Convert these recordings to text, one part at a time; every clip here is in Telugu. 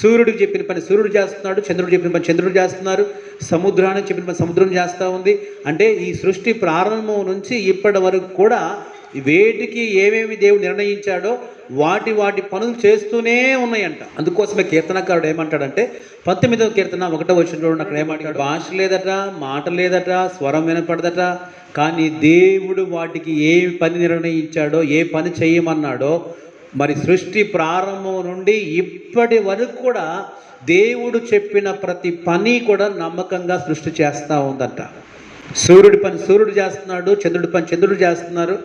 సూర్యుడికి చెప్పిన పని సూర్యుడు చేస్తున్నాడు చంద్రుడు చెప్పిన పని చంద్రుడు చేస్తున్నారు సముద్రానికి చెప్పిన పని సముద్రం చేస్తూ ఉంది. అంటే ఈ సృష్టి ప్రారంభం నుంచి ఇప్పటి వరకు కూడా వేటికి ఏమేమి దేవుడు నిర్ణయించాడో వాటి వాటి పనులు చేస్తూనే ఉన్నాయంట. అందుకోసమే కీర్తనకారుడు ఏమంటాడంటే పంతొమ్మిదవ కీర్తన ఒకటో వచ్చిన అక్కడ ఏమంటాడు? భాష లేదట మాట లేదట స్వరం వినపడదట కానీ దేవుడు వాటికి ఏ పని నిర్ణయించాడో ఏ పని చేయమన్నాడో మరి సృష్టి ప్రారంభం నుండి ఇప్పటి వరకు కూడా దేవుడు చెప్పిన ప్రతి పని కూడా నమ్మకంగా సృష్టి చేస్తూ ఉందంట. సూర్యుడి పని సూర్యుడు చేస్తున్నాడు చంద్రుడి పని చంద్రుడు చేస్తున్నారు.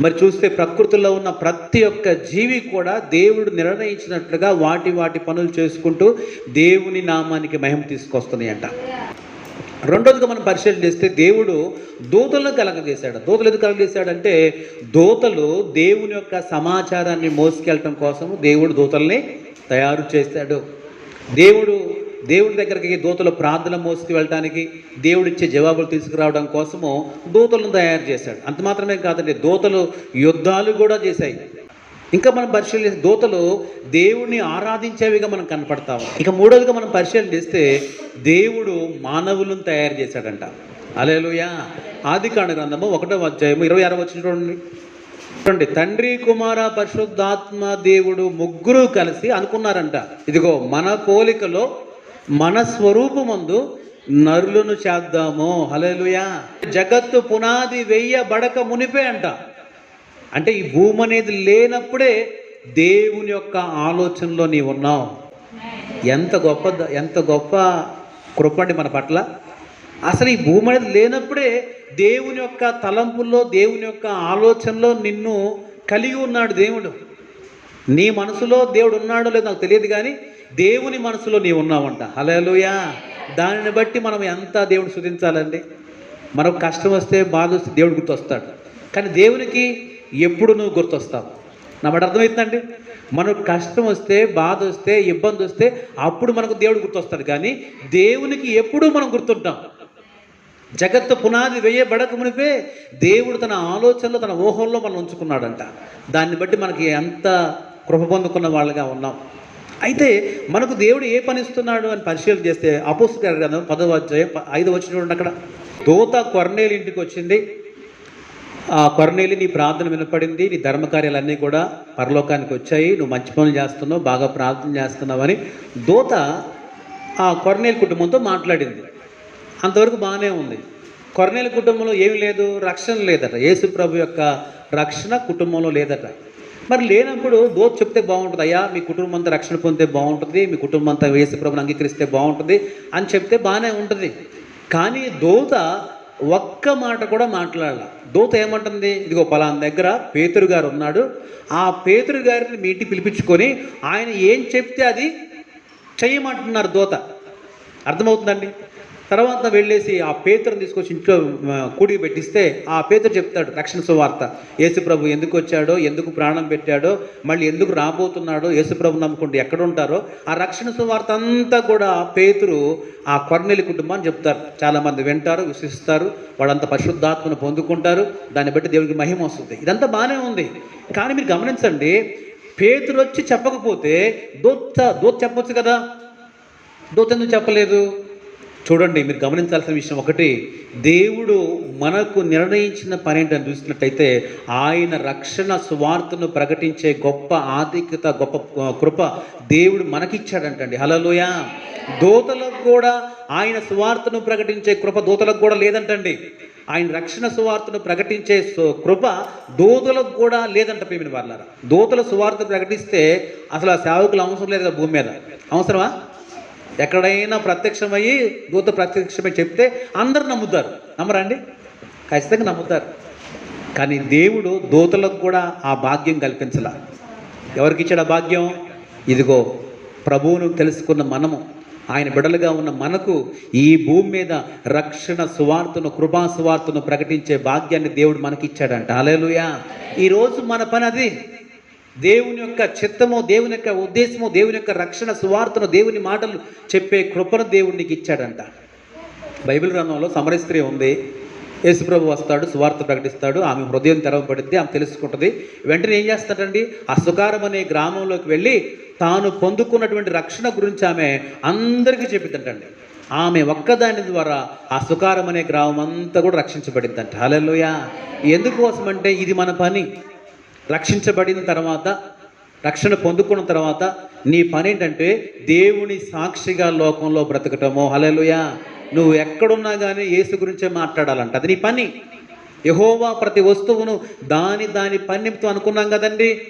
మరి చూస్తే ప్రకృతిలో ఉన్న ప్రతి ఒక్క జీవి కూడా దేవుడు నిర్ణయించినట్లుగా వాటి వాటి పనులు చేసుకుంటూ దేవుని నామానికి మహిమ తీసుకొస్తున్నాయంట. రెండోదిగా మనం పరిశీలన చేస్తే దేవుడు దూతలను కలగజేశాడు. దూతలు ఎందుకు కలగజేశాడంటే దూతలు దేవుని యొక్క సమాచారాన్ని మోసుకెళ్ళటం కోసం దేవుడు దూతల్ని తయారు చేశాడు దేవుడు దేవుడి దగ్గరికి దూతలు ప్రార్థన మోసుకు వెళ్ళడానికి దేవుడిచ్చే జవాబులు తీసుకురావడం కోసము దూతలను తయారు చేశాడు. అంత మాత్రమే కాదండి దూతలు యుద్ధాలు కూడా చేశాయి. ఇంకా మనం పరిశీలిస్తే దూతలు దేవుణ్ణి ఆరాధించేవిగా మనం కనపడతాము ఇక మూడోదిగా మనం పరిశీలన చేస్తే దేవుడు మానవులను తయారు చేశాడంట. అలేలుయా ఆది కాండ గ్రంథము ఒకటో అధ్యాయము ఇరవై ఆరో వచ్చిన చూడండి. చూడండి తండ్రి కుమార పరిశుద్ధాత్మ దేవుడు ముగ్గురు కలిసి అనుకున్నారంట. ఇదిగో మన పోలికలో మన స్వరూపమందు నరులను చేద్దాము. హలేలుయా జగత్తు పునాది వెయ్యబడక మునిపే అంట. అంటే ఈ భూమి అనేది లేనప్పుడే దేవుని యొక్క ఆలోచనలో నీవు ఉన్నావు. ఎంత గొప్ప ఎంత గొప్ప కృప అండి మన పట్ల. అసలు ఈ భూమి అనేది లేనప్పుడే దేవుని యొక్క తలంపుల్లో దేవుని యొక్క ఆలోచనలో నిన్ను కలిగి ఉన్నాడు దేవుడు. నీ మనసులో దేవుడు ఉన్నాడో లేదో నాకు తెలియదు కానీ దేవుని మనసులో నీవు ఉన్నావంట. హలోయా దానిని బట్టి మనం ఎంత దేవుడు శుధించాలండి మనకు కష్టం వస్తే బాధ వస్తే దేవుడు గుర్తొస్తాడు. కానీ దేవునికి ఎప్పుడు నువ్వు గుర్తొస్తావు? నా మాట అర్థమవుతుందండి? మనకు కష్టం వస్తే బాధ వస్తే ఇబ్బంది వస్తే అప్పుడు మనకు దేవుడు గుర్తొస్తాడు. కానీ దేవునికి ఎప్పుడూ మనం గుర్తుంటాం? జగత్తు పునాది వేయబడక మునిపే దేవుడు తన ఆలోచనలో తన ఊహల్లో మనం ఉంచుకున్నాడంట. దాన్ని బట్టి మనకి ఎంత కృప పొందుకున్న వాళ్ళగా ఉన్నాం. అయితే మనకు దేవుడు ఏ పని ఇస్తున్నాడు అని పరిశీలన చేస్తే అపోస్తుల గ్రంథం పదవ అధ్యాయం ప- ఐదవ వచ్చిన అక్కడ. దూత కొర్నేలు ఇంటికి వచ్చింది. ఆ కొరనేలి నీ ప్రార్థన వినపడింది నీ ధర్మకార్యాలన్నీ కూడా పరలోకానికి వచ్చాయి నువ్వు మంచి పనులు చేస్తున్నావు బాగా ప్రార్థన చేస్తున్నావని దూత ఆ కొర్నేలి కుటుంబంతో మాట్లాడింది. అంతవరకు బాగానే ఉంది. కొర్నేలి కుటుంబంలో ఏమి లేదు రక్షణ లేదట. యేసు ప్రభు యొక్క రక్షణ కుటుంబంలో లేదట. మరి లేనప్పుడు దోత చెప్తే బాగుంటుంది అయ్యా మీ కుటుంబం అంతా రక్షణ పొందితే బాగుంటుంది మీ కుటుంబం అంతా యేసు ప్రభుని అంగీకరిస్తే బాగుంటుంది అని చెప్తే బాగానే ఉంటుంది. కానీ దోత ఒక్క మాట కూడా మాట్లాడాల. దూత ఏమంటుంది? ఇదిగో పలానా దగ్గర పేతురు గారు ఉన్నాడు. ఆ పేతురు గారిని మీ ఇంటికి పిలిపించుకొని ఆయన ఏం చెప్తే అది చెయ్యమంటున్నారు దూత. అర్థమవుతుందండి? తర్వాత వెళ్ళేసి ఆ పేతురుని తీసుకొచ్చి ఇంట్లో కూడికి పెట్టిస్తే ఆ పేతురు చెప్తాడు రక్షణ సువార్త. యేసుప్రభు ఎందుకు వచ్చాడో ఎందుకు ప్రాణం పెట్టాడో మళ్ళీ ఎందుకు రాబోతున్నాడో యేసుప్రభు నమ్ముకుంటూ ఎక్కడ ఉంటారో ఆ రక్షణ సువార్త అంతా కూడా పేతురు ఆ కొర్నెలి కుటుంబాన్ని చెప్తారు. చాలామంది వింటారు విశ్వసిస్తారు వాళ్ళంతా పరిశుద్ధాత్మను పొందుకుంటారు దాన్ని బట్టి దేవుడికి మహిమ వస్తుంది. ఇదంతా బాగానే ఉంది. కానీ మీరు గమనించండి పేతురు వచ్చి చెప్పకపోతే దూత దూత చెప్పొచ్చు కదా? దూత ఎందుకు చెప్పలేదు? చూడండి మీరు గమనించాల్సిన విషయం ఒకటి. దేవుడు మనకు నిర్ణయించిన పని ఏంటని చూసినట్టయితే ఆయన రక్షణ సువార్తను ప్రకటించే గొప్ప ఆధిక్యత గొప్ప కృప దేవుడు మనకిచ్చాడంటండి. హలోయ దూతలకు కూడా ఆయన సువార్తను ప్రకటించే కృప దూతలకు కూడా లేదంటండి. ఆయన రక్షణ సువార్తను ప్రకటించే కృప దూతలకు కూడా లేదంట పేమిన వాళ్ళారా దూతల సువార్త ప్రకటిస్తే అసలు ఆ సేవకులు అవసరం లేదు భూమి మీద. అవసరమా? ఎక్కడైనా ప్రత్యక్షమయ్యి దూత ప్రత్యక్షమై చెప్తే అందరు నమ్ముతారు. నమ్మరా అండి ఖచ్చితంగా నమ్ముతారు. కానీ దేవుడు దూతలకు కూడా ఆ భాగ్యం కల్పించాల. ఎవరికి ఇచ్చాడు ఆ భాగ్యం? ఇదిగో ప్రభువును తెలుసుకున్న మనము ఆయన బిడలుగా ఉన్న మనకు ఈ భూమి మీద రక్షణ సువార్తను కృపా సువార్తను ప్రకటించే భాగ్యాన్ని దేవుడు మనకిచ్చాడంట. అలేలుయా ఈరోజు మన పని అది. దేవుని యొక్క చిత్తము దేవుని యొక్క ఉద్దేశము దేవుని యొక్క రక్షణ సువార్తను దేవుని మాటలు చెప్పే కృపను దేవుడు నీకు ఇచ్చాడంట. బైబిల్ గ్రంథంలో సమర స్త్రీ ఉంది. యేసుప్రభు వస్తాడు సువార్త ప్రకటిస్తాడు ఆమె హృదయం తెరవబడింది ఆమె తెలుసుకుంటుంది. వెంటనే ఏం చేస్తాడండి? ఆ సుకారం అనే గ్రామంలోకి వెళ్ళి తాను పొందుకున్నటువంటి రక్షణ గురించి ఆమె అందరికీ చెప్పిందంటండి ఆమె ఒక్కదాని ద్వారా ఆ సుకారం అనే గ్రామం అంతా కూడా రక్షించబడిందంట. హలోయ ఎందుకోసం అంటే ఇది మన పని. రక్షించబడిన తర్వాత రక్షణ పొందుకున్న తర్వాత నీ పని ఏంటంటే దేవుని సాక్షిగా లోకంలో బ్రతకటము. హలలుయా నువ్వు ఎక్కడున్నా కానీ యేసు గురించే మాట్లాడాలంట. అది నీ పని. యహోవా ప్రతి వస్తువును దాని దాని పని అనుకున్నాం కదండి.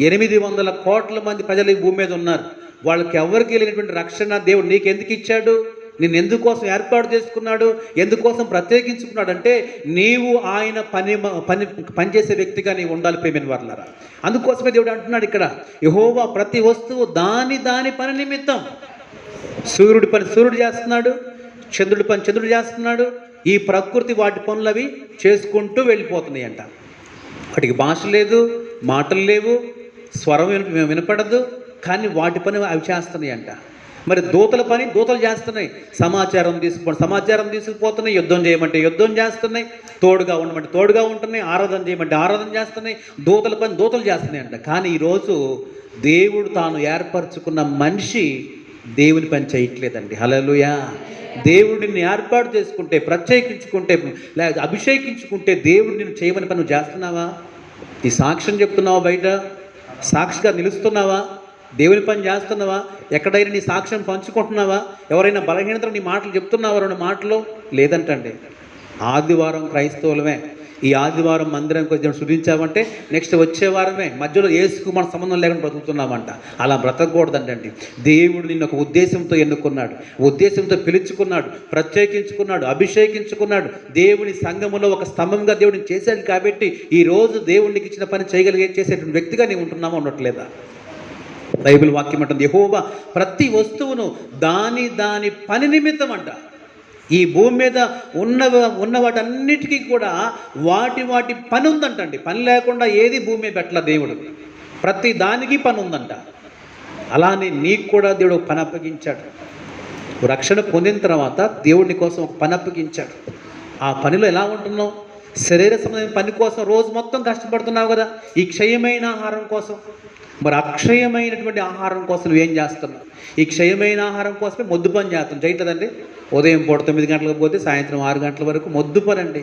ఎనిమిది వందల కోట్ల మంది ప్రజలు ఈ భూమి మీద ఉన్నారు. వాళ్ళకి ఎవరికి వెళ్ళినటువంటి రక్షణ దేవుడు నీకు ఎందుకు ఇచ్చాడు? నిన్ను ఎందుకోసం ఏర్పాటు చేసుకున్నాడు? ఎందుకోసం ప్రత్యేకించుకున్నాడు అంటే నీవు ఆయన పని పని పనిచేసే వ్యక్తిగా నీవు ఉండాలి పేమెంట్ వర్లరా. అందుకోసమే దేవుడు అంటున్నాడు ఇక్కడ యహోవా ప్రతి వస్తువు దాని దాని పని నిమిత్తం. సూర్యుడి పని సూర్యుడు చేస్తున్నాడు చంద్రుడి పని చంద్రుడు చేస్తున్నాడు ఈ ప్రకృతి వాటి పనులు అవి చేసుకుంటూ వెళ్ళిపోతున్నాయి అంట వాటికి భాష లేదు మాటలు లేవు స్వరం విన వినపడదు కానీ వాటి పని అవి చేస్తున్నాయి అంట మరి దూతల పని దూతలు చేస్తున్నాయి. సమాచారం తీసుకుని సమాచారం తీసుకుపోతున్నాయి. యుద్ధం చేయమంటే యుద్ధం చేస్తున్నాయి. తోడుగా ఉండమంటే తోడుగా ఉంటున్నాయి. ఆరాధన చేయమంటే ఆరాధన చేస్తున్నాయి. దూతల పని దూతలు చేస్తున్నాయి అంట. కానీ ఈరోజు దేవుడు తాను ఏర్పరచుకున్న మనిషి దేవుని పని చేయట్లేదండి. హలలుయా దేవుడిని ఏర్పాటు చేసుకుంటే ప్రత్యేకించుకుంటే లేదా అభిషేకించుకుంటే దేవుడు నిన్ను చేయమని పని నువ్వు చేస్తున్నావా? ఈ సాక్ష్యం చెప్తున్నావా బయట? సాక్షిగా నిలుస్తున్నావా? దేవుని పని చేస్తున్నావా? ఎక్కడైనా నీ సాక్ష్యం పంచుకుంటున్నావా? ఎవరైనా బలహీనతలు నీ మాటలు చెప్తున్నావా? రెండు మాటలు? లేదంటండి. ఆదివారం క్రైస్తవులమే. ఈ ఆదివారం మందిరానికి కొంచెం శుద్ధించామంటే నెక్స్ట్ వచ్చే వారమే. మధ్యలో ఏసుకు మన సంబంధం లేకుండా బ్రతుకుతున్నామంట. అలా బ్రతకూడదంటండి. దేవుడు నిన్ను ఒక ఉద్దేశంతో ఎన్నుకున్నాడు. ఉద్దేశంతో పిలుచుకున్నాడు. ప్రత్యేకించుకున్నాడు. అభిషేకించుకున్నాడు. దేవుని సంఘములో ఒక స్తంభంగా దేవుడిని చేశాడు కాబట్టి ఈ రోజు ఇచ్చిన పని చేయగలిగే చేసేటువంటి వ్యక్తిగా నీవు ఉంటున్నామో ఉండట్లేదా? బైబిల్ వాక్యం అంటుంది యహోవా ప్రతి వస్తువును దాని దాని పని నిమిత్తం అంట. ఈ భూమి మీద ఉన్న ఉన్న వాటన్నిటికీ కూడా వాటి వాటి పని ఉందంటండి పని లేకుండా ఏది భూమి మీద పెట్టల దేవుడు. ప్రతి దానికి పని ఉందంట అలానే నీకు కూడా దేవుడు పని అప్పగించాడు. రక్షణ పొందిన తర్వాత దేవుడి కోసం ఒక పని అప్పగించాడు. ఆ పనిలో ఎలా ఉంటున్నావు? శరీర సంబంధమైన పని కోసం రోజు మొత్తం కష్టపడుతున్నావు కదా. ఈ క్షయమైన ఆహారం కోసం. మరి అక్షయమైనటువంటి ఆహారం కోసం ఏం చేస్తున్నాం ఈ క్షయమైన ఆహారం కోసమే మొద్దు పని చేస్తాం చేయట్లేదండి ఉదయం పూట తొమ్మిది గంటలకు పోతే సాయంత్రం ఆరు గంటల వరకు మొద్దు పని అండి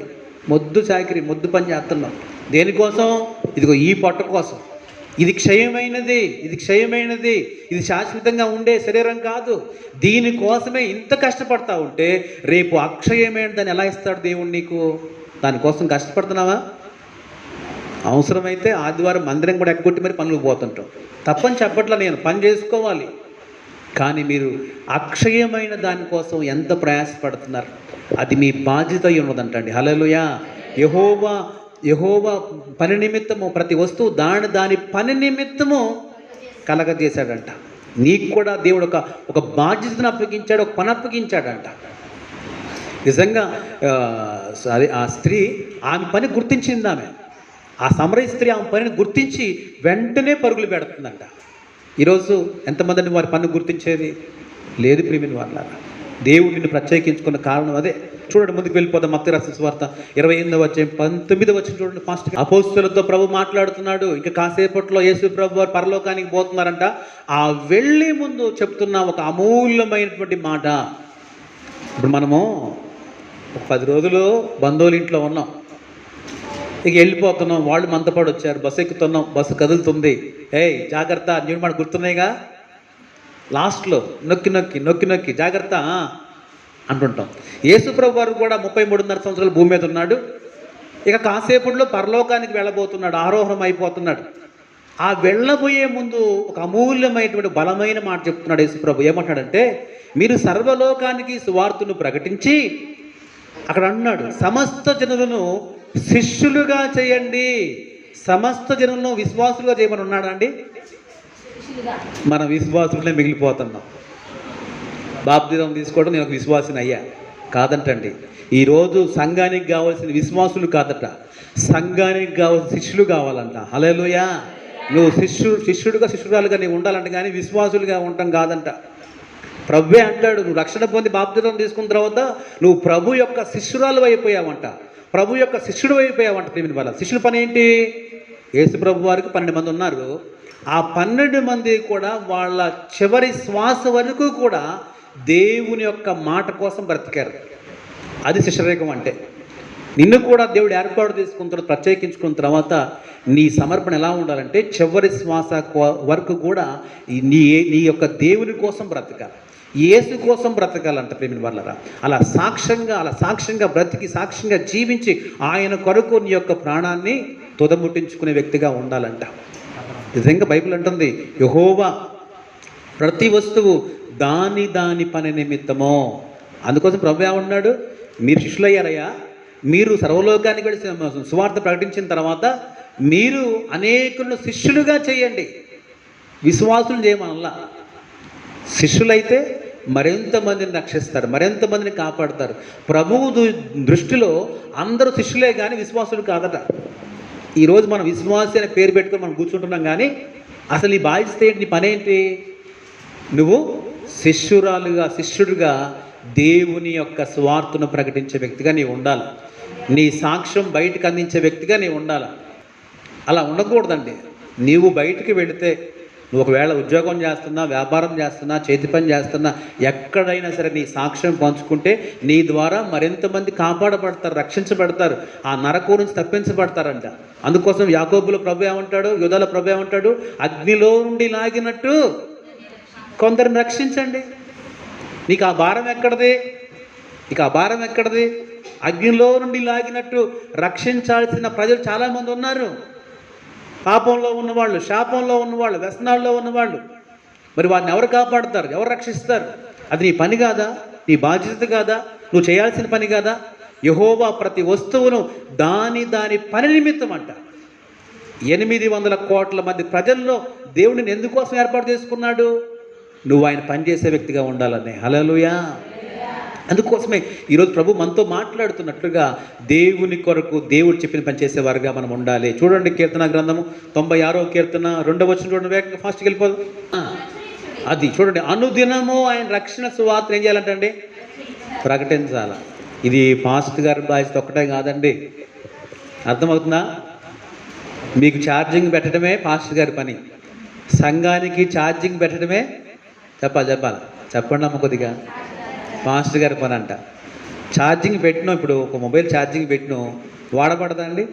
మొద్దు చాకరి మొద్దు పని చేస్తున్నాం దేనికోసం? ఇదిగో ఈ పొట్ట కోసం. ఇది క్షయమైనది ఇది క్షయమైనది. ఇది శాశ్వతంగా ఉండే శరీరం కాదు. దీనికోసమే ఇంత కష్టపడతా ఉంటే రేపు అక్షయమైనదని ఎలా ఇస్తాడు దేవుడు నీకు? దానికోసం కష్టపడుతున్నావా? అవసరమైతే ఆదివారం మందిరం కూడా ఎగ్గొట్టి మరి పనులకు పోతుంటాం. తప్పని చెప్పట్లా నేను పని చేసుకోవాలి. కానీ మీరు అక్షయమైన దానికోసం ఎంత ప్రయాసపడుతున్నారు? అది మీ బాధ్యత అయి ఉన్నదంటండి. హలలుయా యహోవా యహోవా పని నిమిత్తము ప్రతి వస్తువు దాని దాని పని నిమిత్తము కలగజేశాడంట. నీకు కూడా దేవుడు ఒక ఒక బాధ్యతను అప్పగించాడు ఒక పని అప్పగించాడంట. నిజంగా ఆ స్త్రీ ఆమె పని గుర్తించింది ఆమె. ఆ సమరయ స్త్రీ ఆమె పనిని గుర్తించి వెంటనే పరుగులు పెడుతుందంట. ఈరోజు ఎంతమందిని వారి పన్ను గుర్తించేది? లేదు ప్రియమిని వాళ్ళ దేవుడు నిన్ను ప్రత్యేకించుకున్న కారణం అదే. చూడండి ముందుకు వెళ్ళిపోదాం. మత్తి రాసిన వార్త ఇరవై ఎనిమిది వచ్చే పంతొమ్మిది వచ్చిన చూడండి ఫాస్ట్. అపోస్తులతో ప్రభు మాట్లాడుతున్నాడు. ఇంకా కాసేపట్లో యేసు ప్రభు వారు పరలోకానికి పోతున్నారంట. ఆ వెళ్ళే ముందు చెప్తున్న ఒక అమూల్యమైనటువంటి మాట. ఇప్పుడు మనము ఒక పది రోజులు బంధువుల ఇంట్లో ఉన్నాం. ఇక వెళ్ళిపోతున్నాం వాళ్ళు మంతపాడు వచ్చారు బస్సు ఎక్కుతున్నాం బస్సు కదులుతుంది. ఏయ్ జాగ్రత్త నేను మనకు గుర్తున్నాయిగా? లాస్ట్లో నొక్కి నొక్కి నొక్కి నొక్కి జాగ్రత్త అంటుంటాం. యేసుప్రభు వారు కూడా ముప్పై మూడున్నర సంవత్సరాలు భూమి మీద ఉన్నాడు. ఇక కాసేపట్లో పరలోకానికి వెళ్ళబోతున్నాడు ఆరోహణం అయిపోతున్నాడు. ఆ వెళ్ళబోయే ముందు ఒక అమూల్యమైనటువంటి బలమైన మాట చెప్తున్నాడు యేసుప్రభు ఏమంటాడంటే మీరు సర్వలోకానికి సువార్తను ప్రకటించి అక్కడ అన్నాడు సమస్త జనులను శిష్యులుగా చేయండి. సమస్త జనంలో విశ్వాసులుగా చేయమని ఉన్నాడా అండి? మన విశ్వాసులనే మిగిలిపోతున్నాం. బాప్తిజం తీసుకోవడం నేను ఒక విశ్వాసిని అయ్యా. కాదంటండి. ఈరోజు సంఘానికి కావాల్సిన విశ్వాసులు కాదట. సంఘానికి కావాల్సిన శిష్యులు కావాలంట. హలోయా నువ్వు శిష్యుడు శిష్యుడుగా శిష్యురాలుగా నీవు ఉండాలంట కానీ విశ్వాసులుగా ఉండటం కాదంట. ప్రభువే అంటాడు నువ్వు రక్షణ పొంది బాప్తిజం తీసుకున్న తర్వాత నువ్వు ప్రభు యొక్క శిష్యురాలు అయిపోయావంట ప్రభు యొక్క శిష్యుడు అయిపోయావంట ప్రేమిని వల్ల శిష్యుల పని ఏంటి? యేసు ప్రభు వారికి పన్నెండు మంది ఉన్నారు. ఆ పన్నెండు మంది కూడా వాళ్ళ చివరి శ్వాస వరకు కూడా దేవుని యొక్క మాట కోసం బ్రతికారు. అది శిష్యరేఖం అంటే. నిన్ను కూడా దేవుడు ఏర్పాటు తీసుకున్న తర్వాత ప్రత్యేకించుకున్న తర్వాత నీ సమర్పణ ఎలా ఉండాలంటే చివరి శ్వాస కో- వరకు కూడా నీ నీ యొక్క దేవుని కోసం బ్రతకాలి. యేసు కోసం బ్రతకాలంట ప్రేమిని వాళ్ళరా అలా సాక్ష్యంగా అలా సాక్ష్యంగా బ్రతికి సాక్ష్యంగా జీవించి ఆయన కొరకు నీ యొక్క ప్రాణాన్ని తుదముట్టించుకునే వ్యక్తిగా ఉండాలంట. నిజంగా బైబిల్ అంటుంది యహోవా ప్రతి వస్తువు దాని దాని పని నిమిత్తమో. అందుకోసం ప్రభు ఏమన్నాడు మీరు శిష్యులయ్యారయ్యా మీరు సర్వలోకానికి వెళ్ళి సువార్త ప్రకటించిన తర్వాత మీరు అనేకులను శిష్యులుగా చేయండి. విశ్వాసులు చేయమనలా. శిష్యులైతే మరింత మందిని రక్షిస్తారు మరింత మందిని కాపాడతారు. ప్రభువు దృష్టిలో అందరూ శిష్యులే కానీ విశ్వాసులు కాదట. ఈరోజు మనం విశ్వాసి అనే పేరు పెట్టుకొని మనం కూర్చుంటున్నాం కానీ అసలు ఈ బాధ్యత ఏంటి నీ పని ఏంటి నువ్వు శిష్యురాలుగా శిష్యుడిగా దేవుని యొక్క స్వార్థను ప్రకటించే వ్యక్తిగా నీవు ఉండాలి. నీ సాక్ష్యం బయటకు అందించే వ్యక్తిగా నీవు ఉండాలి. అలా ఉండకూడదండి. నీవు బయటికి వెళితే నువ్వు ఒకవేళ ఉద్యోగం చేస్తున్నా వ్యాపారం చేస్తున్నా చేతి పని చేస్తున్నా ఎక్కడైనా సరే నీ సాక్ష్యం పంచుకుంటే నీ ద్వారా మరింత మంది కాపాడబడతారు రక్షించబడతారు. ఆ నరకం నుంచి తప్పించబడతారంట. అందుకోసం యాకోబుల ప్రభు ఏమంటాడు? యుధాల ప్రభు ఏమంటాడు? అగ్నిలో నుండి లాగినట్టు కొందరిని రక్షించండి. నీకు ఆ భారం ఎక్కడది? నీకు ఆ భారం ఎక్కడది? అగ్నిలో నుండి లాగినట్టు రక్షించాల్సిన ప్రజలు చాలామంది ఉన్నారు. పాపంలో ఉన్నవాళ్ళు శాపంలో ఉన్నవాళ్ళు వ్యసనాల్లో ఉన్నవాళ్ళు. మరి వారిని ఎవరు కాపాడతారు? ఎవరు రక్షిస్తారు? అది నీ పని కాదా? నీ బాధ్యత కాదా? నువ్వు చేయాల్సిన పని కాదా? యహోవా ప్రతి వస్తువును దాని దాని పని నిమిత్తం అంట. ఎనిమిది వందల కోట్ల మంది ప్రజల్లో దేవుడిని ఎందుకోసం ఏర్పాటు చేసుకున్నాడు? నువ్వు ఆయన పనిచేసే వ్యక్తిగా ఉండాలని. హలలుయా అందుకోసమే ఈరోజు ప్రభు మనతో మాట్లాడుతున్నట్లుగా దేవుని కొరకు దేవుడు చెప్పిన పని చేసేవారుగా మనం ఉండాలి. చూడండి కీర్తన గ్రంథము తొంభై ఆరో కీర్తన రెండవ వచ్చిన చూడండి వేగంగా ఫాస్ట్కి వెళ్ళిపోదు. అది చూడండి అనుదినము ఆయన రక్షణ సువార్త ఏం చేయాలంటండి? ప్రకటించాల. ఇది పాస్ట్ గారి బాధ్యత ఒక్కటే కాదండి. అర్థమవుతుందా? మీకు ఛార్జింగ్ పెట్టడమే పాస్టర్ గారి పని. సంఘానికి ఛార్జింగ్ పెట్టడమే చెప్పాలి చెప్పాలి. చెప్పండి అమ్మ కొద్దిగా. మాస్టర్ గారి పని అంట. ఛార్జింగ్ పెట్టిన ఇప్పుడు ఒక మొబైల్ ఛార్జింగ్ పెట్టిన వాడబడదండి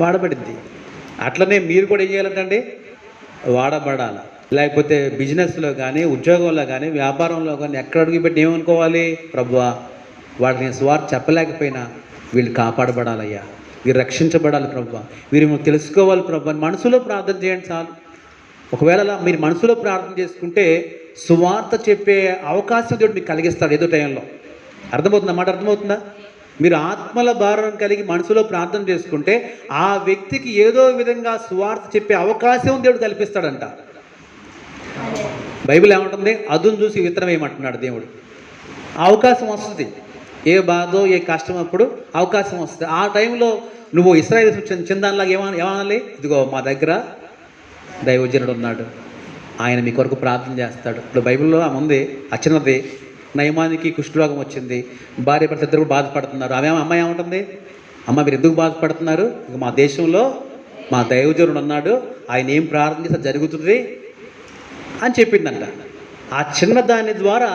వాడబడింది. అట్లనే మీరు కూడా ఏం చేయాలంటే వాడబడాలి. లేకపోతే బిజినెస్లో కానీ ఉద్యోగంలో కానీ వ్యాపారంలో కానీ ఎక్కడ అడుగు పెట్టి ఏమనుకోవాలి? ప్రభువా వాడికి నేను స్వార్థ చెప్పలేకపోయినా వీళ్ళు కాపాడబడాలయ్యా. వీరు రక్షించబడాలి ప్రభు వీరు తెలుసుకోవాలి ప్రభు అని మనసులో ప్రార్థన చేయండి చాలు. ఒకవేళ అలా మీరు మనసులో ప్రార్థన చేసుకుంటే సువార్త చెప్పే అవకాశం దేవుడు మీకు కలిగిస్తాడు ఏదో టైంలో. అర్థమవుతుందా? మాట అర్థమవుతుందా? మీరు ఆత్మల భారం కలిగి మనసులో ప్రార్థన చేసుకుంటే ఆ వ్యక్తికి ఏదో విధంగా సువార్త చెప్పే అవకాశం దేవుడు కల్పిస్తాడంట. బైబిల్ ఏమంటుంది? అదును చూసి విత్తనం వేయమంటున్నాడు దేవుడు. ఆ అవకాశం వస్తుంది. ఏ బాధో ఏ కష్టం అప్పుడు అవకాశం వస్తుంది. ఆ టైంలో నువ్వు ఇస్రాయల్ చిందానిలాగా ఏమన్నా ఏమనాలి? ఇదిగో మా దగ్గర దైవజనుడు ఉన్నాడు. ఆయన మీ కొరకు ప్రార్థన చేస్తాడు. ఇప్పుడు బైబిల్లో ఆమె ఉంది ఆ చిన్నది నయమానికి కుష్ఠరోగం వచ్చింది భార్య భర్త ఇద్దరు కూడా బాధపడుతున్నారు. ఆమె అమ్మాయి ఏముంటుంది? అమ్మ మీరు ఎందుకు బాధపడుతున్నారు? ఇక మా దేశంలో మా దైవజనుడు ఉన్నాడు ఆయన ఏం ప్రార్థన చేస్తే జరుగుతుంది అని చెప్పిందంట. ఆ చిన్న దాని ద్వారా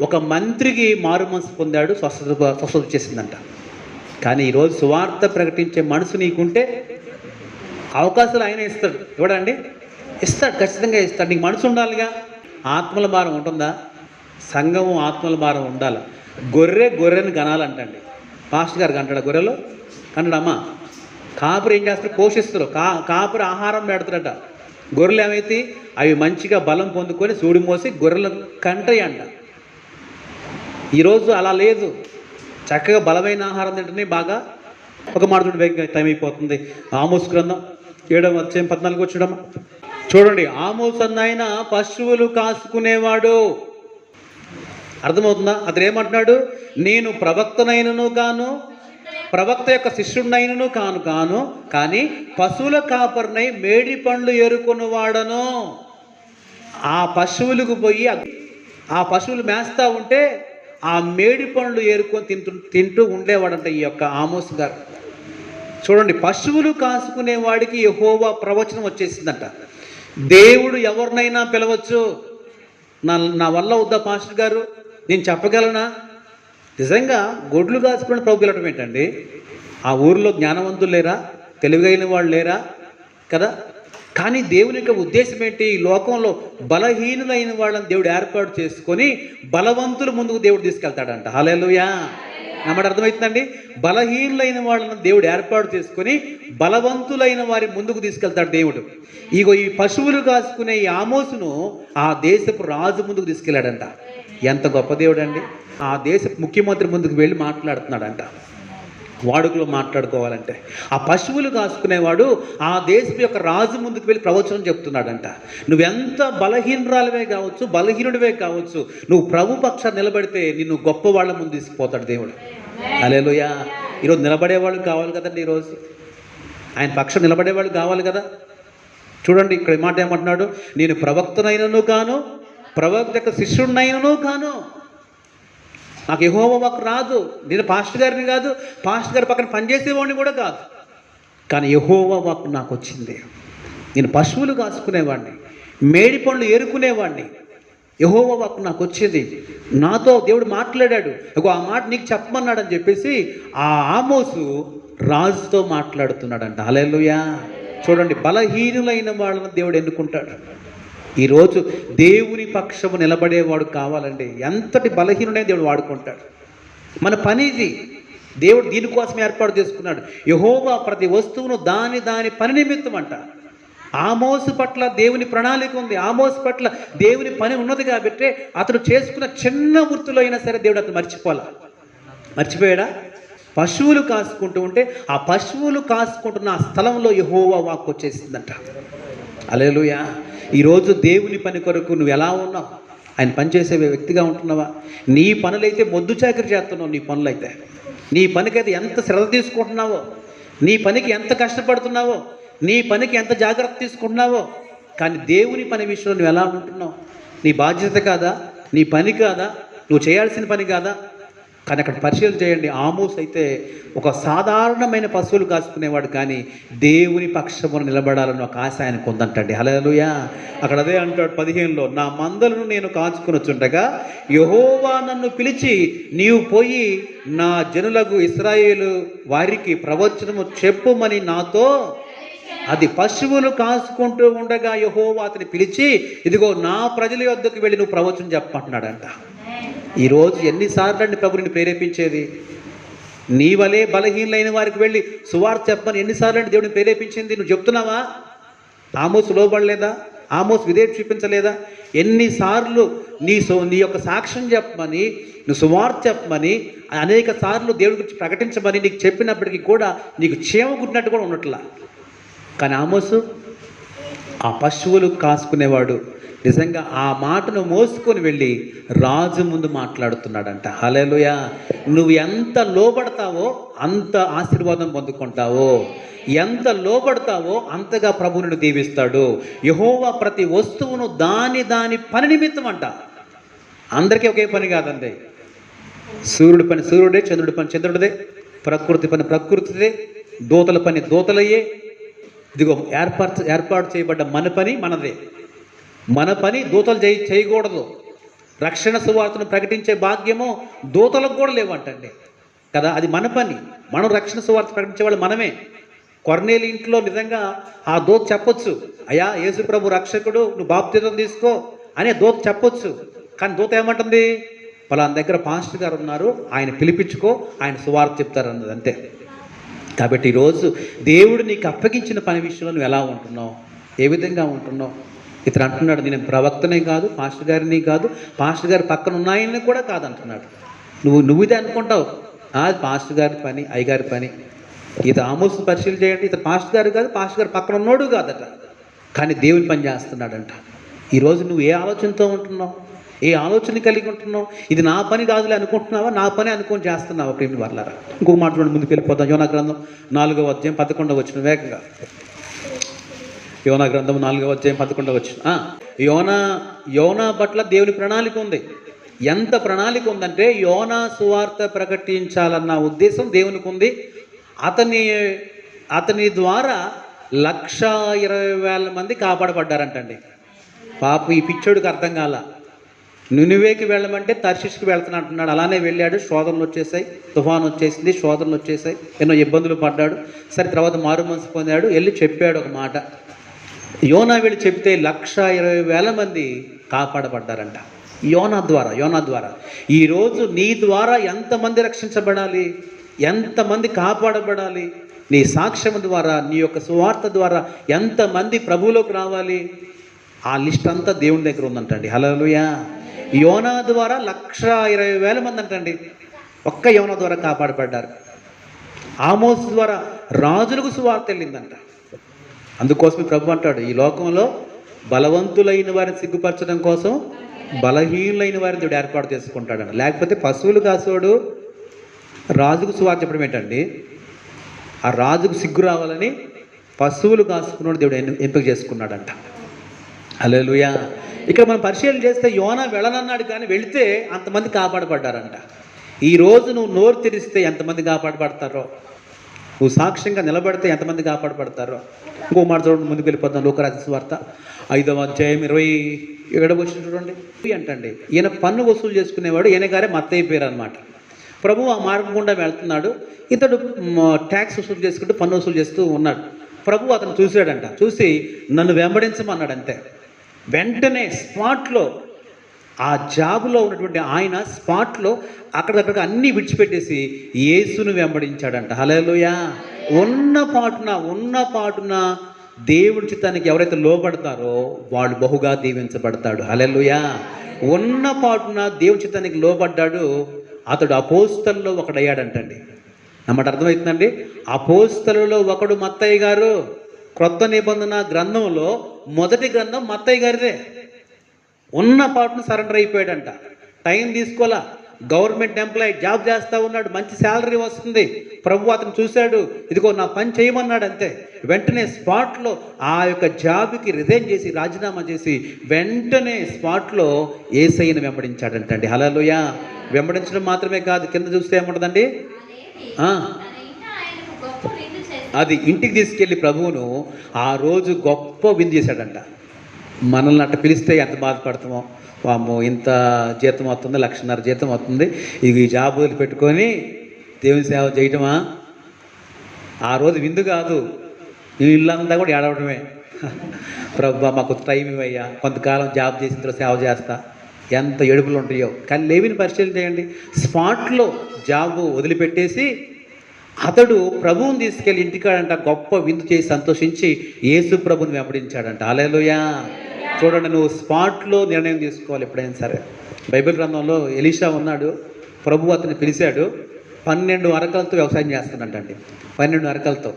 ఒక మంత్రికి మారు మనసు పొందాడు స్వస్థత స్వస్థత చేసిందంట. కానీ ఈరోజు సువార్త ప్రకటించే మనసు నీకుంటే అవకాశాలు ఆయన ఇస్తాడు. ఇవ్వడండి ఇస్తాడు ఖచ్చితంగా ఇస్తాడు. నీకు మనసు ఉండాలిగా? ఆత్మల భారం ఉంటుందా? సంఘము ఆత్మల భారం ఉండాలి. గొర్రె గొర్రెని గనాలంటండి పాస్టర్ గారు అంటాడు గొర్రెలు? కంటాడు అమ్మ కాపురు ఏం చేస్తారు? పోషిస్తారు. కా కాపురు ఆహారం పెడతారట. గొర్రెలు ఏమైతే అవి మంచిగా బలం పొందుకొని సూడి మోసి గొర్రెలు కంటాయి అంట ఈరోజు అలా లేదు. చక్కగా బలమైన ఆహారం తింటేనే బాగా ఒక మాట వేగంగా టైం అయిపోతుంది. ఆమోస్ గ్రంథం ఏడవ వచ్చే పద్నాలుగు వచ్చడం చూడండి ఆమోస్ అన్న పశువులు కాసుకునేవాడు. అర్థమవుతుందా? అతను ఏమంటున్నాడు? నేను ప్రవక్తనైనను కాను ప్రవక్త యొక్క శిష్యుడినైనను కాను కాను కానీ పశువుల కాపరినై మేడి పండ్లు ఏరుకొనివాడను ఆ పశువులకు పోయి ఆ- ఆ పశువులు మేస్తా ఉంటే ఆ మేడి పండ్లు ఏరుకొని తింటూ తింటూ ఉండేవాడంట ఈ యొక్క ఆమోస్ గారు. చూడండి పశువులు కాసుకునే వాడికి యహోవా ప్రవచనం వచ్చేసిందంట. దేవుడు ఎవరినైనా పిలవచ్చు. నా నా వల్ల వద్దా పాస్టర్ గారు? నేను చెప్పగలనా? నిజంగా గొడ్లు కాసుకుని ప్రభు పిలవటం ఏంటండి? ఆ ఊరిలో జ్ఞానవంతులు లేరా? తెలివైన వాళ్ళు లేరా? కదా? కానీ దేవుని యొక్క ఉద్దేశం ఏంటి? ఈ లోకంలో బలహీనులైన వాళ్ళని దేవుడు ఏర్పాటు చేసుకొని బలవంతులు ముందుకు దేవుడు తీసుకెళ్తాడంట. హలేలుయా నమ్మడం అర్థమవుతుందండి బలహీనులైన వాళ్ళని దేవుడు ఏర్పాటు చేసుకుని బలవంతులైన వారి ముందుకు తీసుకెళ్తాడు దేవుడు. ఇగో ఈ పశువులు కాసుకునే ఈ ఆమోసును ఆ దేశపు రాజు ముందుకు తీసుకెళ్ళాడంట. ఎంత గొప్ప దేవుడు అండి ఆ దేశ ముఖ్యమంత్రి ముందుకు వెళ్ళి మాట్లాడుతున్నాడంట. వాడుకలో మాట్లాడుకోవాలంటే. ఆ పశువులు కాసుకునేవాడు ఆ దేశం యొక్క రాజు ముందుకు వెళ్ళి ప్రవచనం చెప్తున్నాడంట. నువ్వెంత బలహీనరాలవే కావచ్చు బలహీనుడివే కావచ్చు నువ్వు ప్రభు పక్ష నిలబడితే నిన్ను గొప్ప వాళ్ళ ముందు తీసుకుపోతాడు దేవుడు. అలేలుయా ఈరోజు నిలబడేవాళ్ళు కావాలి కదండి ఈరోజు. ఆయన పక్షం నిలబడేవాళ్ళు కావాలి కదా. చూడండి ఇక్కడ మాట ఏమంటున్నాడు? నేను ప్రవక్తనైనను కాను ప్రవక్త యొక్క శిష్యుడినైనను కాను నాకు యహోవ మాకు రాదు. నేను పాస్టర్ గారిని కాదు పాస్టర్ గారి పక్కన పనిచేసేవాడిని కూడా కాదు. కానీ యహోవ వాకు నాకు వచ్చింది. నేను పశువులు కాసుకునేవాడిని మేడి పండ్లు ఏరుకునేవాడిని. యహోవ వాకు నాకు వచ్చింది. నాతో దేవుడు మాట్లాడాడు. ఒక ఆ మాట నీకు చెప్పమన్నాడు అని చెప్పేసి ఆ ఆమోసు రాజుతో మాట్లాడుతున్నాడంట. అలెలుయా చూడండి బలహీనులైన వాళ్ళని దేవుడు ఎన్నుకుంటాడు. ఈరోజు దేవుని పక్షము నిలబడేవాడు కావాలండి. ఎంతటి బలహీనుడైన దేవుడు వాడుకుంటాడు. మన పని ఇది. దేవుడు దీనికోసం ఏర్పాటు చేసుకున్నాడు. యహోవా ప్రతి వస్తువును దాని దాని పని నిమిత్తం అంట. ఆమోసు పట్ల దేవుని ప్రణాళిక ఉంది. ఆమోసు పట్ల దేవుని పని ఉన్నది కాబట్టి అతడు చేసుకున్న చిన్న వృత్తిలో అయినా సరే దేవుడు అతను మర్చిపోలే. మర్చిపోయాడా? పశువులు కాసుకుంటూ ఉంటే ఆ పశువులు కాసుకుంటున్న ఆ స్థలంలో యహోవా వాక్ వచ్చేసిందంట. అలేలుయా ఈరోజు దేవుని పని కొరకు నువ్వు ఎలా ఉన్నావు? ఆయన పనిచేసే వ్యక్తిగా ఉంటున్నావా? నీ పనులైతే మొద్దు చాకరి చేస్తున్నావు నీ పనులైతే. నీ పనికైతే ఎంత శ్రద్ధ తీసుకుంటున్నావో? నీ పనికి ఎంత కష్టపడుతున్నావో? నీ పనికి ఎంత జాగ్రత్త తీసుకుంటున్నావో? కానీ దేవుని పని విషయంలో నువ్వు ఎలా ఉంటున్నావు? నీ బాధ్యత కాదా? నీ పని కాదా? నువ్వు చేయాల్సిన పని కాదా? కానీ అక్కడ పరిశీలన చేయండి. ఆమోస్ అయితే ఒక సాధారణమైన పశువులు కాసుకునేవాడు కానీ దేవుని పక్షమును నిలబడాలని ఒక ఆశ ఆయనకు ఉందంటండి. హలోయా అక్కడ అదే అంటాడు పదిహేనులో నా మందలను నేను కాచుకుని యహోవా నన్ను పిలిచి నీవు పోయి నా జనులకు ఇస్రాయేలు వారికి ప్రవచనము చెప్పుమని నాతో అది పశువులు కాసుకుంటూ ఉండగా యహోవా అతని పిలిచి ఇదిగో నా ప్రజల యొద్దకు వెళ్ళి నువ్వు ప్రవచనం చెప్పమంటున్నాడంట. ఈరోజు ఎన్నిసార్లు అండి ప్రభు నిన్ను ప్రేరేపించేది? నీ వలే బలహీనలైన వారికి వెళ్ళి సువార్త చెప్పని ఎన్నిసార్లు అండి దేవుడిని ప్రేరేపించింది? నువ్వు చెప్తున్నావా? ఆమోస్ లోబడలేదా? ఆమోస్ విధేయత చూపించలేదా? ఎన్నిసార్లు నీ సో నీ యొక్క సాక్ష్యం చెప్పమని నువ్వు సువార్త చెప్పమని అనేక సార్లు దేవుడి గురించి ప్రకటించమని నీకు చెప్పినప్పటికీ కూడా నీకు క్షేమ గుట్టినట్టు కూడా ఉన్నట్లా. కానీ ఆమోసు ఆ పశువులు కాసుకునేవాడు. నిజంగా ఆ మాటను మోసుకొని వెళ్ళి రాజు ముందు మాట్లాడుతున్నాడంట. హలేలుయ నువ్వు ఎంత లోబడతావో అంత ఆశీర్వాదం పొందుకుంటావో. ఎంత లోబడతావో అంతగా ప్రభువుని దీవిస్తాడు. యహోవా ప్రతి వస్తువును దాని దాని పని నిమిత్తం అంట. అందరికీ ఒకే పని కాదండి. సూర్యుడి పని సూర్యుడే చంద్రుడి పని చంద్రుడిదే ప్రకృతి పని ప్రకృతిదే దూతల పని దూతలయ్యే. ఇదిగో ఏర్పాటు ఏర్పాటు చేయబడ్డ మన పని మనదే. మన పని దూతలు చేయ చేయకూడదు. రక్షణ సువార్తను ప్రకటించే భాగ్యము దూతలకు కూడా లేవంటండి. కదా అది మన పని. మనం రక్షణ సువార్త ప్రకటించే వాళ్ళు మనమే. కొర్నేలి ఇంట్లో నిజంగా ఆ దూత చెప్పొచ్చు అయ్యా యేసు ప్రభు రక్షకుడు నువ్వు బాప్తితం తీసుకో అనే దూత చెప్పొచ్చు. కానీ దూత ఏమంటుంది? పలానా దగ్గర పాస్టర్ గారు ఉన్నారు ఆయన పిలిపించుకో ఆయన సువార్త చెప్తారు అన్నది అంతే. కాబట్టి ఈరోజు దేవుడు నీకు అప్పగించిన పని విషయంలో నువ్వు ఎలా ఉంటున్నావు? ఏ విధంగా ఉంటున్నావు? ఇతను అంటున్నాడు నేను ప్రవక్తనే కాదు పాస్టర్ గారిని కాదు పాస్టర్ గారి పక్కన ఉన్నాయని కూడా కాదు అంటున్నాడు నువ్వు నువ్వు ఇదే అనుకుంటావు. "ఆ, అది పాస్టర్ గారి పని అయ్యగారి పని. ఇత ఆమోస్ పరిశీలన చేయండి. ఇతను పాస్టర్ గారు కాదు పాస్టర్ గారు పక్కన ఉన్నాడు కాదట. కానీ దేవుని పని చేస్తున్నాడంట. ఈరోజు నువ్వు ఏ ఆలోచనతో ఉంటున్నావు? ఏ ఆలోచన కలిగి ఉంటున్నావు? ఇది నా పని కాదులే అనుకుంటున్నావా? నా పని అనుకొని చేస్తున్నావా ప్రేమి వర్లారా? ఇంకొక మాట ముందుకు వెళ్ళిపోతాం యోనా గ్రంథం నాలుగో అధ్యాయం పదకొండవ వచ్చిన వేగంగా. యోనా గ్రంథం నాలుగవ అధ్యాయం పదకొండవ వచ్చిన యోనా యోనా పట్ల దేవుని ప్రణాళిక ఉంది. ఎంత ప్రణాళిక ఉందంటే యోనా సువార్త ప్రకటించాలన్న ఉద్దేశం దేవునికి ఉంది. అతని అతని ద్వారా లక్ష ఇరవై వేల మంది కాపాడబడ్డారంటండి. పాప ఈ పిచ్చోడికి అర్థం కాల. నునివేకి వెళ్ళమంటే తర్షిష్కి వెళ్తున్నా అంటున్నాడు. అలానే వెళ్ళాడు. శోధనలు వచ్చేసాయి. తుఫాన్ వచ్చేసింది. శోధనలు వచ్చేసాయి. ఎన్నో ఇబ్బందులు పడ్డాడు. సరే తర్వాత మారు మనసు పొందాడు. వెళ్ళి చెప్పాడు ఒక మాట. యోనా వీళ్ళు చెప్తే లక్ష ఇరవై వేల మంది కాపాడబడ్డారంట. యోనా ద్వారా యోనా ద్వారా. ఈరోజు నీ ద్వారా ఎంతమంది రక్షించబడాలి? ఎంతమంది కాపాడబడాలి? నీ సాక్ష్యం ద్వారా నీ యొక్క సువార్త ద్వారా ఎంతమంది ప్రభువులోకి రావాలి? ఆ లిస్ట్ అంతా దేవుని దగ్గర ఉందంటండి. హలోయా యోనా ద్వారా లక్ష ఇరవై వేల మంది అంటండి. ఒక్క యోనా ద్వారా కాపాడబడ్డారు. ఆమోస్ ద్వారా రాజులకు సువార్త వెళ్ళిందంట. అందుకోసమే ప్రభు అంటాడు ఈ లోకంలో బలవంతులైన వారిని సిగ్గుపరచడం కోసం బలహీనులైన వారిని దేవుడు ఏర్పాటు చేసుకుంటాడని లేకపోతే పశువులు కాసోడు రాజుకు సువార్త చెప్పడం ఏంటండి? ఆ రాజుకు సిగ్గు రావాలని పశువులు కాసుకున్నాడు దేవుడు ఎంపిక చేసుకున్నాడంట. హల్లెలూయా. ఇక్కడ మనం పరిశీలన చేస్తే యోనా వెళ్ళనన్నాడు కానీ వెళితే అంతమంది కాపాడబడ్డారంట. ఈ రోజు నువ్వు నోరు తెరిస్తే ఎంతమంది కాపాడబడతారో? నువ్వు సాక్ష్యంగా నిలబడితే ఎంతమంది కాపాడబడతారో. ఇంకో మాట చూడండి ముందుకు వెళ్ళిపోతాం లోకరాజ స్వార్త ఐదవ అధ్యాయం ఇరవై ఏడవ వచ్చిన చూడండి. అంటండి ఈయన పన్ను వసూలు చేసుకునేవాడు ఈయన గారే మత్తయ్య పేరు అనమాట ప్రభు ఆ మార్గం గుండా వెళ్తున్నాడు. ఇతడు ట్యాక్స్ వసూలు చేసుకుంటూ పన్ను వసూలు చేస్తూ ఉన్నాడు. ప్రభు అతను చూశాడంట. చూసి నన్ను వెంబడించమన్నాడు అంతే వెంటనే స్పాట్లో ఆ జాబులో ఉన్నటువంటి ఆయన స్పాట్లో అక్కడక్కడ అన్నీ విడిచిపెట్టేసి యేసును వెంబడించాడంట. హలోయా ఉన్న పాటున ఉన్న పాటున దేవుడి చిత్తానికి ఎవరైతే లోపడతారో వాళ్ళు బహుగా దీవించబడతాడు. హలోయ ఉన్న పాటున దేవుడి చిత్తానికి లోపడ్డాడు అతడు అపోస్తల్లో ఒకడయ్యాడంటండి. నమ్మట అర్థమవుతుందండి? అపోస్తలలో ఒకడు మత్తయ్య గారు. క్రొత్త నిబంధన గ్రంథంలో మొదటి గ్రంథం మత్తయ్య గారిదే. ఉన్న పాటును సరెండర్ అయిపోయాడంట. టైం తీసుకోవాలా గవర్నమెంట్ ఎంప్లాయీ జాబ్ చేస్తూ ఉన్నాడు. మంచి శాలరీ వస్తుంది. ప్రభు అతను చూశాడు. ఇదిగో నా పని చేయమన్నాడు అంతే. వెంటనే స్పాట్లో ఆ యొక్క జాబ్కి రిజైన్ చేసి రాజీనామా చేసి వెంటనే స్పాట్లో ఏసైని వెంబడించాడంటండి. హలోయ వెంబడించడం మాత్రమే కాదు. కింద చూస్తే ఏముంటుందండి? అది ఇంటికి తీసుకెళ్ళి ప్రభువును ఆ రోజు గొప్ప విందు చేశాడంట. మనల్ని అట్ట పిలిస్తే ఎంత బాధపడతామో వాము ఇంత జీతం వస్తుంది లక్షన్నర జీతం వస్తుంది. ఇది ఈ జాబ్ పెట్టుకొని దేవుని సేవ చేయటమా? ఆ రోజు విందు కాదు. ఈ ఇల్లంతా కూడా ఏడవడమే ప్రభు మాకు టైం ఇవ్వయ్యా. కొంతకాలం జాబ్ చేసిన తర్వాత సేవ చేస్తా. ఎంత ఎడుపులు ఉంటాయో. కానీ లేవిని పరిశీలన చేయండి. స్పాట్లో జాబ్ వదిలిపెట్టేసి అతడు ప్రభువుని తీసుకెళ్ళి ఇంటికాడంట గొప్ప విందు చేసి సంతోషించి యేసు ప్రభుని వెంబడించాడంట. అలేలుయా చూడండి నువ్వు స్పాట్లో నిర్ణయం తీసుకోవాలి ఎప్పుడైనా సరే. బైబిల్ గ్రంథంలో ఎలీషా ఉన్నాడు ప్రభు అతను పిలిచాడు పన్నెండు అరకలతో వ్యవసాయం చేస్తాడంటండి. పన్నెండు అరకలతో.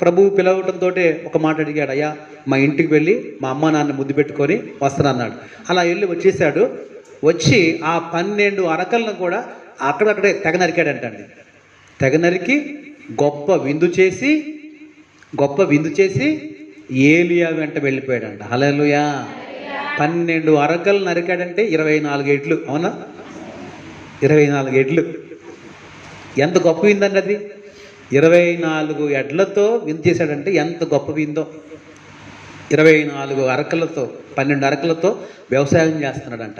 ప్రభు పిలవటంతో ఒక మాట అడిగాడు అయ్యా మా ఇంటికి వెళ్ళి మా అమ్మ నాన్న ముద్దు పెట్టుకొని వస్తానన్నాడు. అలా వెళ్ళి వచ్చేసాడు. వచ్చి ఆ పన్నెండు అరకలను కూడా అక్కడక్కడే తెగ నరికాడంటండి. తెగ నరికి గొప్ప విందు చేసి గొప్ప విందు చేసి ఏలియా వెంట వెళ్ళిపోయాడంట. హలలుయా పన్నెండు అరకలు నరికాడంటే ఇరవై నాలుగు ఎడ్లు. అవునా? ఇరవై నాలుగు ఎడ్లు. ఎంత గొప్ప విందండి అది? ఇరవై నాలుగు ఎడ్లతో వింతేశాడంటే చేశాడంటే ఎంత గొప్ప విందో. ఇరవై నాలుగు అరకలతో పన్నెండు అరకలతో వ్యవసాయం చేస్తున్నాడంట.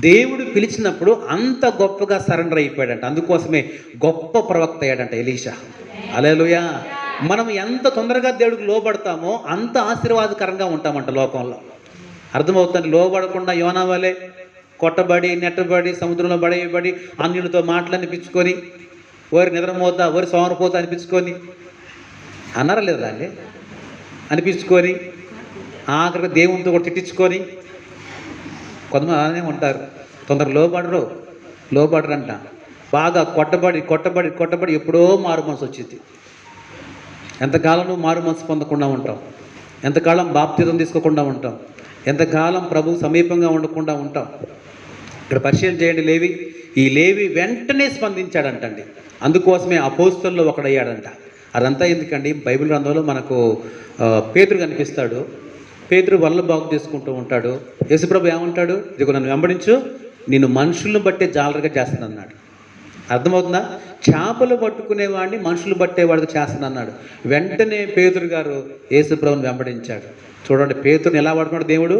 దేవుడు పిలిచినప్పుడు అంత గొప్పగా సరెండర్ అయిపోయాడంట. అందుకోసమే గొప్ప ప్రవక్త అయ్యాడంట ఎలీషా. అలెలుయా మనం ఎంత తొందరగా దేవుడికి లోబడతామో అంత ఆశీర్వాదకరంగా ఉంటామంట లోకంలో. అర్థమవుతుంది? లోబడకుండా యోనా వలె కొట్టబడి నెట్టబడి సముద్రంలో పడేయబడి అన్యులతో మాటలు అనిపించుకొని ఓరి నిద్రమోతా ఓరి సోమరపోత అనిపించుకొని అన్నారా లేదా అండి అనిపించుకొని ఆఖరికి దేవునితో కూడా తిట్టించుకొని కొంతమంది అలానే ఉంటారు. తొందర లోబడరు లోబడరంట. బాగా కొట్టబడి కొట్టబడి కొట్టబడి ఎప్పుడో మారు మనసు వచ్చింది. ఎంతకాలం నువ్వు మారు మనసు పొందకుండా ఉంటాం. ఎంతకాలం బాప్తితం తీసుకోకుండా ఉంటాం. ఎంతకాలం ప్రభు సమీపంగా ఉండకుండా ఉంటాం. ఇక్కడ పరిశీలన చేయండి లేవి. ఈ లేవి వెంటనే స్పందించాడంటండి. అందుకోసమే అపోస్తుల్లో ఒకడయ్యాడంట. అదంతా ఎందుకండి? బైబిల్ గ్రంథంలో మనకు పేతురు కనిపిస్తాడు. పేతురు వల్ల బాగు చేసుకుంటూ ఉంటాడు. యేసుప్రభు ఏమంటాడు? ఇదిగో నన్ను వెంబడించు. నేను మనుషులను బట్టే జాలరగా చేస్తాను అన్నాడు అర్థమవుతుందా? చేపలు పట్టుకునేవాడిని మనుషులు పట్టేవాడికి చేస్తానన్నాడు వెంటనే పేతురు గారు యేసుప్రభుని వెంబడించాడు. చూడండి పేతురుని ఎలా వాడుకున్నాడు దేవుడు?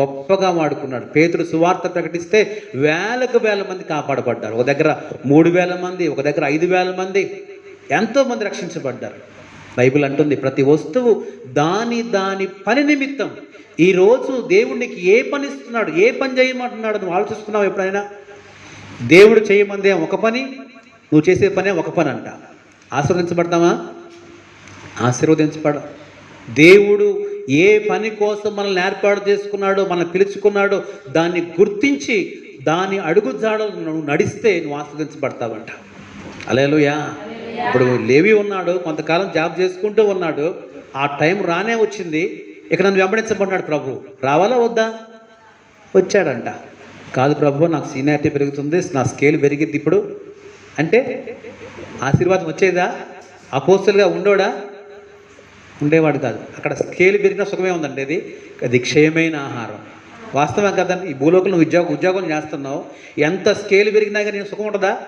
గొప్పగా వాడుకున్నాడు. పేతుడు సువార్త ప్రకటిస్తే వేలకు వేల మంది కాపాడబడ్డారు. ఒక దగ్గర మూడు వేల మంది ఒక దగ్గర ఐదు వేల మంది ఎంతోమంది రక్షించబడ్డారు. బైబిల్ అంటుంది ప్రతి వస్తువు దాని దాని పని నిమిత్తం. ఈరోజు దేవుడికి ఏ పని ఇస్తున్నాడు ఏ పని చేయమంటున్నాడు నువ్వు ఆలోచిస్తున్నావు ఎప్పుడైనా? దేవుడు చేయమందే ఒక పని నువ్వు చేసే పనే ఒక పని అంట. ఆశీర్వదించబడతామా? ఆశీర్వదించబడ దేవుడు ఏ పని కోసం మనల్ని ఏర్పాటు చేసుకున్నాడో మనల్ని పిలుచుకున్నాడో దాన్ని గుర్తించి దాని అడుగు జాడలు నువ్వు నడిస్తే నువ్వు ఆస్వాదించబడతావంట అలేలుయా ఇప్పుడు లేవి ఉన్నాడు కొంతకాలం జాబ్ చేసుకుంటూ ఉన్నాడు ఆ టైం రానే వచ్చింది. ఇక నన్ను వెంబడించబడినాడు ప్రభు. రావాలా వద్దా? వచ్చాడంట. కాదు ప్రభు నాకు సీనియారిటీ పెరుగుతుంది నా స్కేల్ పెరిగింది ఇప్పుడు. అంటే ఆశీర్వాదం వచ్చేదా? అపోస్తులుగా ఉండోడా? ఉండేవాడు కాదు. అక్కడ స్కేల్ పెరిగిన సుఖమే ఉందండి అది. అది క్షయమైన ఆహారం. వాస్తవం కదండి ఈ భూలోకంలో నువ్వు ఉద్యోగం ఉద్యోగం చేస్తున్నావు. ఎంత స్కేల్ పెరిగినా కానీ సుఖం ఉంటుందా?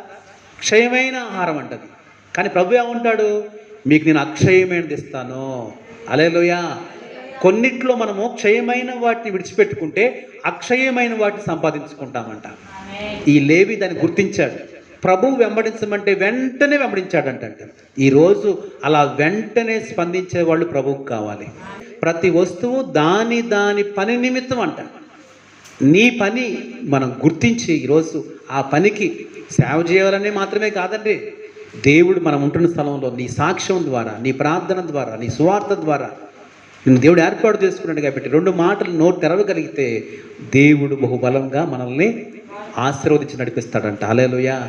క్షయమైన ఆహారం అంటది కానీ ప్రభు ఏమంటాడు? మీకు నేను అక్షయమైనది ఇస్తాను. అలేలోయా కొన్నిట్లో మనము క్షయమైన వాటిని విడిచిపెట్టుకుంటే అక్షయమైన వాటిని సంపాదించుకుంటామంట. ఈ లేవి దాన్ని గుర్తించాడు. ప్రభువు వెంబడించమంటే వెంటనే వెంబడించాడంట ఈరోజు అలా వెంటనే స్పందించే వాళ్ళు ప్రభువుకు కావాలి. ప్రతి వస్తువు దాని దాని పని నిమిత్తం అంట. నీ పని మనం గుర్తించి ఈరోజు ఆ పనికి సేవ చేయాలనే మాత్రమే కాదండి. దేవుడు మనం ఉంటున్న స్థలంలో నీ సాక్ష్యం ద్వారా నీ ప్రార్థన ద్వారా నీ సువార్త ద్వారా నిన్ను దేవుడు ఏర్పాటు చేసుకున్నాడు కాబట్టి రెండు మాటలు నోరు తెరవగలిగితే దేవుడు బహుబలంగా మనల్ని ఆశీర్వదించి నడిపిస్తాడంట. అలేలుయా